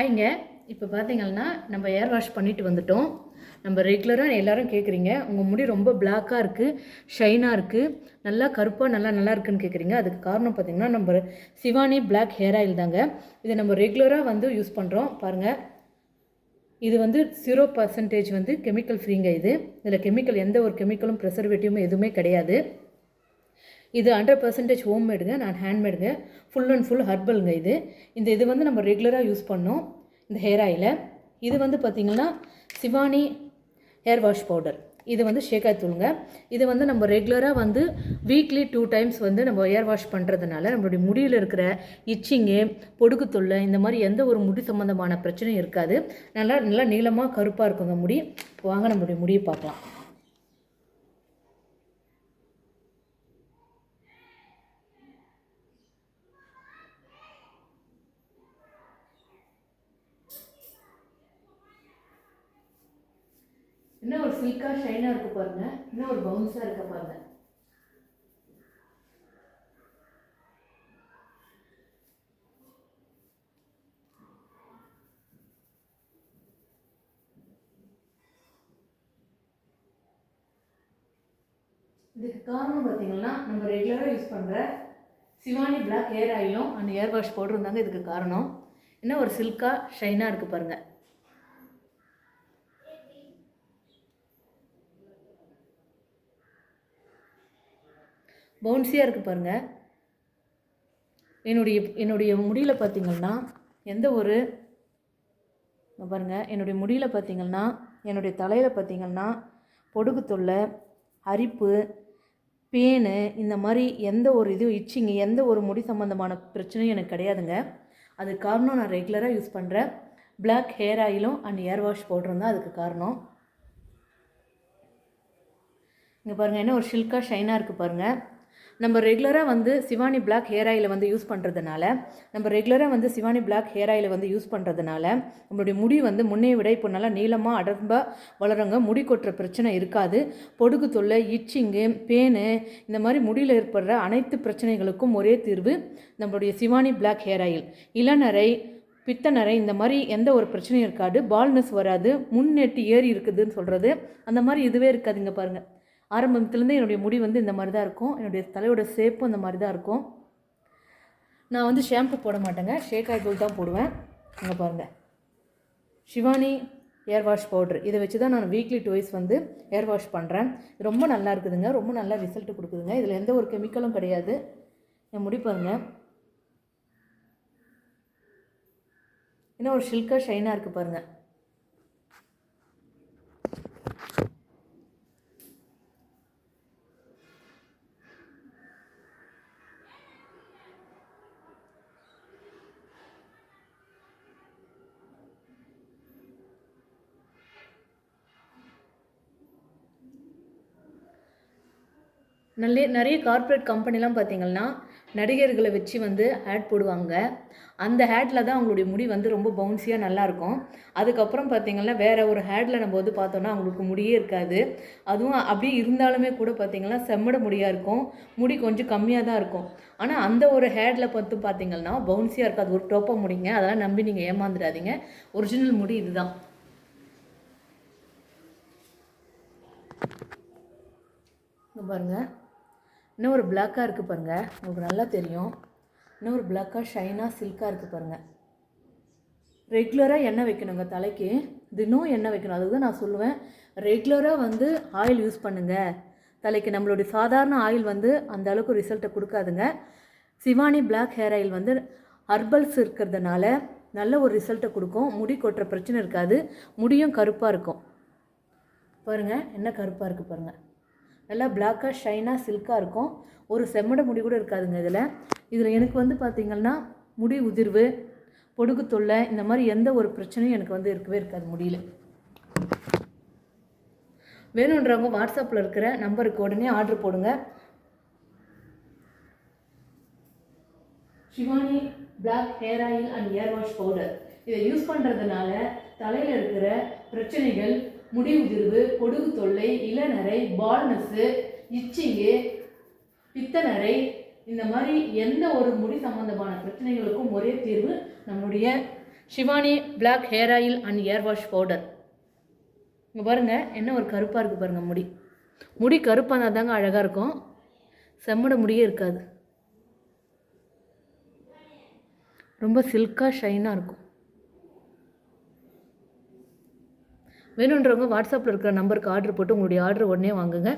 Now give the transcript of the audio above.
ஹாய்ங்க. இப்போ பார்த்தீங்கன்னா நம்ம ஏர் வாஷ் பண்ணிட்டு வந்துட்டோம். நம்ம ரெகுலராக எல்லாரும் கேட்குறீங்க உங்கள் முடி ரொம்ப பிளாக்காக இருக்குது ஷைனாக இருக்குது நல்லா கருப்பாக நல்லா நல்லா இருக்குன்னு கேட்குறீங்க அதுக்கு காரணம் பார்த்தீங்கன்னா நம்ம சிவானி பிளாக் ஹேர் ஆயில் தாங்க. இதை நம்ம ரெகுலராக வந்து யூஸ் பண்ணுறோம் பாருங்கள் இது வந்து ஜீரோ பர்சன்டேஜ் வந்து கெமிக்கல் ஃப்ரீங்க இது. இதில் கெமிக்கல் எந்த ஒரு கெமிக்கலும் ப்ரெசர்வேட்டிவும் எதுவுமே கிடையாது. இது ஹண்ட்ரட் பர்சன்டேஜ் ஹோம்மேடுங்க நான் ஹேண்ட்மேடுங்க ஃபுல் அண்ட் ஃபுல் ஹர்பலுங்க இது. இந்த இது வந்து நம்ம ரெகுலராக யூஸ் பண்ணோம். இந்த ஹேர் ஆயிலை இது வந்து பார்த்திங்கன்னா சிவானி ஹேர் வாஷ் பவுடர் இது வந்து ஷேக்காய் தூளுங்க இது வந்து நம்ம ரெகுலராக வந்து வீக்லி டூ டைம்ஸ் வந்து நம்ம ஹேர் வாஷ் பண்ணுறதுனால நம்மளுடைய முடியில் இருக்கிற இச்சிங்கு பொடுகு தொல்லை இந்த மாதிரி எந்த ஒரு முடி சம்மந்தமான பிரச்சனையும் இருக்காது. நல்லா நல்லா நீளமாக கருப்பாக இருக்குங்க முடி. வாங்க நம்மளுடைய முடியை பார்க்கலாம். இன்னும் ஒரு சில்காக ஷைனாக இருக்கு பாருங்க. இன்னும் ஒரு பவுன்ஸாக இருக்க பாருங்க. இதுக்கு காரணம் பார்த்தீங்கன்னா நம்ம ரெகுலராக யூஸ் பண்ணுற சிவானி பிளாக் ஹேர் ஆயிலும் அண்ட் ஹேர் வாஷ் போட்டிருந்தாங்க இதுக்கு காரணம். இன்னும் ஒரு சில்காக ஷைனாக இருக்குது பாருங்கள் பவுன்ஸியாக இருக்குது பாருங்கள் என்னுடைய என்னுடைய முடியில் பார்த்தீங்கன்னா எந்த ஒரு பாருங்கள் என்னுடைய முடியில் பார்த்தீங்கன்னா என்னுடைய தலையில் பார்த்தீங்கன்னா பொடுகு தொல்லை அரிப்பு பேனு இந்த மாதிரி எந்த ஒரு இதுவும் இச்சிங்க எந்த ஒரு முடி சம்மந்தமான பிரச்சனையும் எனக்கு கிடையாதுங்க. அதுக்கு காரணம் நான் ரெகுலராக யூஸ் பண்ணுற பிளாக் ஹேர் ஆயிலும் அண்ட் ஹேர் வாஷ் பவுடரும் தான் அதுக்கு காரணம். இங்கே பாருங்கள் என்ன ஒரு ஷில்காக ஷைனாக இருக்குது பாருங்கள் நம்ம ரெகுலராக வந்து சிவானி பிளாக் ஹேர் ஆயில் வந்து யூஸ் பண்ணுறதுனால நம்ம ரெகுலராக வந்து சிவானி பிளாக் ஹேர் ஆயில் வந்து யூஸ் பண்ணுறதுனால நம்மளுடைய முடி வந்து முன்னே விட இப்போ நல்லா நீளமாக அடர்பாக வளருங்க. முடி கொட்டுற பிரச்சனை இருக்காது. பொடுகு தொல்லை இச்சிங்கு பேனு இந்த மாதிரி முடியில் ஏற்படுற அனைத்து பிரச்சனைகளுக்கும் ஒரே தீர்வு நம்மளுடைய சிவானி பிளாக் ஹேர் ஆயில் இளநரை பித்தநரை இந்த மாதிரி எந்த ஒரு பிரச்சனையும் இருக்காது. பால்னஸ் வராது. முன்னெட்டு ஏறி இருக்குதுன்னு சொல்கிறது அந்த மாதிரி இதுவே இருக்காதுங்க பாருங்கள் ஆரம்பத்துலேருந்தே என்னுடைய முடி வந்து இந்த மாதிரி தான் இருக்கும். என்னுடைய தலையோட ஷேப்பும் இந்த மாதிரி தான் இருக்கும். நான் வந்து ஷாம்பு போட மாட்டேங்க. ஷேக்காய் தூள் தான் போடுவேன். இங்கே பாருங்கள் சிவானி ஏர் வாஷ் பவுட்ரு இதை வச்சு தான் நான் வீக்லி டுவைஸ் வந்து ஏர் வாஷ் பண்ணுறேன் இது ரொம்ப நல்லா இருக்குதுங்க. ரொம்ப நல்லா ரிசல்ட் கொடுக்குதுங்க. இதில் எந்த ஒரு கெமிக்கலும் கிடையாது. என் முடி பாருங்க. இன்னும் ஒரு ஷில்காக ஷைனாக இருக்குது பாருங்கள் நல்ல நிறைய கார்ப்பரேட் கம்பெனிலாம் பார்த்தீங்கன்னா நடிகர்களை வச்சு வந்து ஆட் போடுவாங்க. அந்த ஹேட்டில் தான் அவங்களுடைய முடி வந்து ரொம்ப பவுன்ஸியாக நல்லாயிருக்கும். அதுக்கப்புறம் பார்த்தீங்கன்னா வேறு ஒரு ஹேட்டில் நம்ம வந்து பார்த்தோன்னா அவங்களுக்கு முடியே இருக்காது. அதுவும் அப்படியே இருந்தாலுமே கூட பார்த்தீங்கன்னா செம்மட முடியாக இருக்கும். முடி கொஞ்சம் கம்மியாக தான் இருக்கும். ஆனால் அந்த ஒரு ஹேட்டில் பார்த்து பார்த்தீங்கன்னா பவுன்ஸியாக இருக்காது. ஒரு டோப்பாக முடிங்க. அதெல்லாம் நம்பி நீங்கள் ஏமாந்துடாதீங்க. ஒரிஜினல் முடி இதுதான். பாருங்கள் பாருங்க. இன்னும் ஒரு பிளாக்காக இருக்குது பாருங்க. உங்களுக்கு நல்லா தெரியும். இன்னும் ஒரு பிளாக்காக ஷைனாக சில்காக இருக்குது பாருங்க. ரெகுலராக எண்ணெய் வைக்கணுங்க தலைக்கு. தினம் எண்ணெய் வைக்கணும். அதுக்கு தான் நான் சொல்லுவேன். ரெகுலராக வந்து ஆயில் யூஸ் பண்ணுங்க. தலைக்கு நம்மளுடைய சாதாரண ஆயில் வந்து அந்த அளவுக்கு ரிசல்ட்டை கொடுக்காதுங்க. சிவானி பிளாக் ஹேர் ஆயில் வந்து ஹர்பல்ஸ் இருக்கிறதுனால நல்ல ஒரு ரிசல்ட்டை கொடுக்கும். முடி கொட்டுற பிரச்சனை இருக்காது. முடியும் கருப்பாக இருக்கும். பாருங்கள் என்ன கருப்பாக இருக்குது பாருங்கள் நல்லா பிளாக்காக ஷைனாக சில்காக இருக்கும். ஒரு செம்மட முடி கூட இருக்காதுங்க இதில். இதில் எனக்கு வந்து பார்த்திங்கன்னா முடி உதிர்வு பொடுகு தொல்லை இந்த மாதிரி எந்த ஒரு பிரச்சனையும் எனக்கு வந்து இருக்கவே இருக்காது முடியல. வேணுன்றவங்க வாட்ஸ்அப்பில் இருக்கிற நம்பருக்கு உடனே ஆர்டர் போடுங்க. Shivani black hair oil and hair wash powder இதை யூஸ் பண்ணுறதுனால தலையில் இருக்கிற பிரச்சனைகள் முடி உதிர்வு கொடுகு தொல்லை இளநரை பால்னஸ்ஸு இச்சிங்கு பித்தநரை இந்த மாதிரி எந்த ஒரு முடி சம்பந்தமான பிரச்சனைகளுக்கும் ஒரே தீர்வு நம்முடைய Shivani black hair oil and hair wash powder இங்கே பாருங்கள் என்ன ஒரு கருப்பாக இருக்குது பாருங்கள் முடி. முடி கருப்பாக இருந்தால் தாங்க அழகாக இருக்கும். செம்மட முடியே இருக்காது. ரொம்ப சில்காக ஷைனாக இருக்கும். வேணுன்றவங்க வாட்ஸ்அப்பில் இருக்கிற நம்பருக்கு ஆர்டர் போட்டு உங்களுடைய ஆர்டர் உடனே வாங்குங்க.